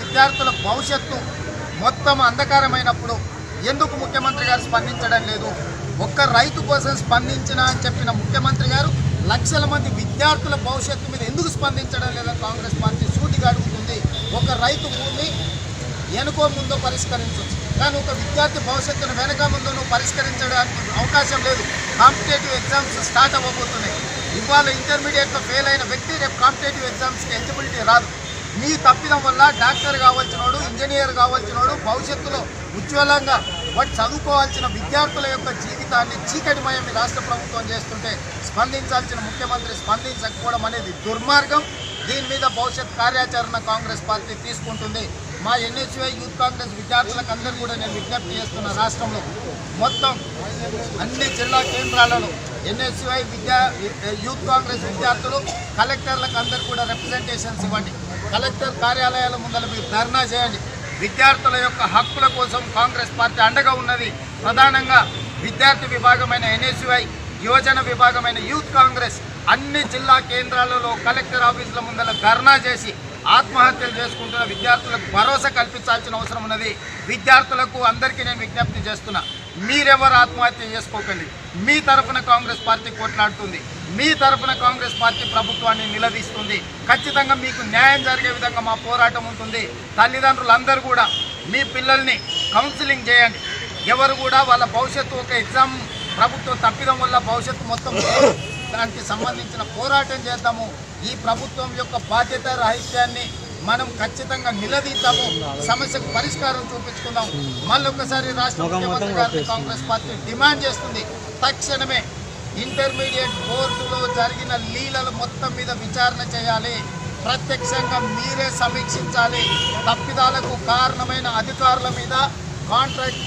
విద్యార్థుల భవిష్యత్తు మొత్తం అంధకారమైనప్పుడు ఎందుకు ముఖ్యమంత్రి గారు స్పందించడం లేదు? ఒక్క రైతు కోసం స్పందించిన అని చెప్పిన ముఖ్యమంత్రి గారు లక్షల మంది విద్యార్థుల భవిష్యత్తు మీద ఎందుకు స్పందించడం లేదని కాంగ్రెస్ పార్టీ సూటిగా అడుగుతుంది ఒక రైతు భూమి వెనుకో ముందో పరిష్కరించవచ్చు కానీ ఒక విద్యార్థి భవిష్యత్తును వెనక ముందు నువ్వు పరిష్కరించడానికి అవకాశం లేదు. కాంపిటేటివ్ ఎగ్జామ్స్ స్టార్ట్ అవ్వబోతున్నాయి. ఇవాళ ఇంటర్మీడియట్లో ఫెయిల్ అయిన వ్యక్తి రేపు కాంపిటేటివ్ ఎగ్జామ్స్కి ఎలిజిబిలిటీ రాదు. ఈ తప్పిదం వల్ల డాక్టర్ కావాల్సినోడు ఇంజనీర్ కావాల్సినోడు భవిష్యత్తులో ఉజ్వలంగా వాటి చదువుకోవాల్సిన విద్యార్థుల యొక్క జీవితాన్ని చీకటిమయం రాష్ట్ర ప్రభుత్వం చేస్తుంటే స్పందించాల్సిన ముఖ్యమంత్రి స్పందించకపోవడం అనేది దుర్మార్గం. దీని మీద భవిష్యత్ కార్యాచరణ కాంగ్రెస్ పార్టీ తీసుకుంటుంది. మా ఎన్ఎస్యుఐ యూత్ కాంగ్రెస్ విద్యార్థులకు అందరూ కూడా నేను విజ్ఞప్తి చేస్తున్న రాష్ట్రంలో మొత్తం అన్ని జిల్లా కేంద్రాలలో ఎన్ఎస్యుఐ విద్యా యూత్ కాంగ్రెస్ విద్యార్థులు కలెక్టర్లకు అందరు కూడా రిప్రజెంటేషన్స్ ఇవ్వండి. కలెక్టర్ కార్యాలయాల ముందర మీరు ధర్నా చేయండి. విద్యార్థుల యొక్క హక్కుల కోసం కాంగ్రెస్ పార్టీ అండగా ఉన్నది. ప్రధానంగా విద్యార్థి విభాగమైన ఎన్ఎస్యుఐ యువజన విభాగమైన యూత్ కాంగ్రెస్ అన్ని జిల్లా కేంద్రాలలో కలెక్టర్ ఆఫీసుల ముందర ధర్నా చేసి ఆత్మహత్యలు చేసుకుంటున్న విద్యార్థులకు భరోసా కల్పించాల్సిన అవసరం ఉన్నది. విద్యార్థులకు అందరికీ నేను విజ్ఞప్తి చేస్తున్నా. మీరెవరు ఆత్మహత్య చేసుకోకండి. మీ తరఫున కాంగ్రెస్ పార్టీ కొట్లాడుతుంది. మీ తరఫున కాంగ్రెస్ పార్టీ ప్రభుత్వాన్ని నిలదీస్తుంది. ఖచ్చితంగా మీకు న్యాయం జరిగే విధంగా మా పోరాటం ఉంటుంది. తల్లిదండ్రులందరూ కూడా మీ పిల్లల్ని కౌన్సిలింగ్ చేయండి. ఎవరు కూడా వాళ్ళ భవిష్యత్తు ఒక ఎగ్జామ్ ప్రభుత్వం తప్పిదం వల్ల భవిష్యత్తు మొత్తం దానికి సంబంధించిన పోరాటం చేద్దాము. ఈ ప్రభుత్వం యొక్క బాధ్యత రాహిత్యాన్ని మనం ఖచ్చితంగా నిలదీద్దాము. సమస్యకు పరిష్కారం చూపించుకుందాం. మళ్ళొకసారి రాష్ట్ర ముఖ్యమంత్రి గారిని కాంగ్రెస్ పార్టీ డిమాండ్ చేస్తుంది. తక్షణమే ఇంటర్మీడియట్ బోర్డులో జరిగిన లీలలు మొత్తం మీద విచారణ చేయాలి. ప్రత్యక్షంగా మీరే సమీక్షించాలి. తప్పిదాలకు కారణమైన అధికారుల మీద కాంట్రాక్ట్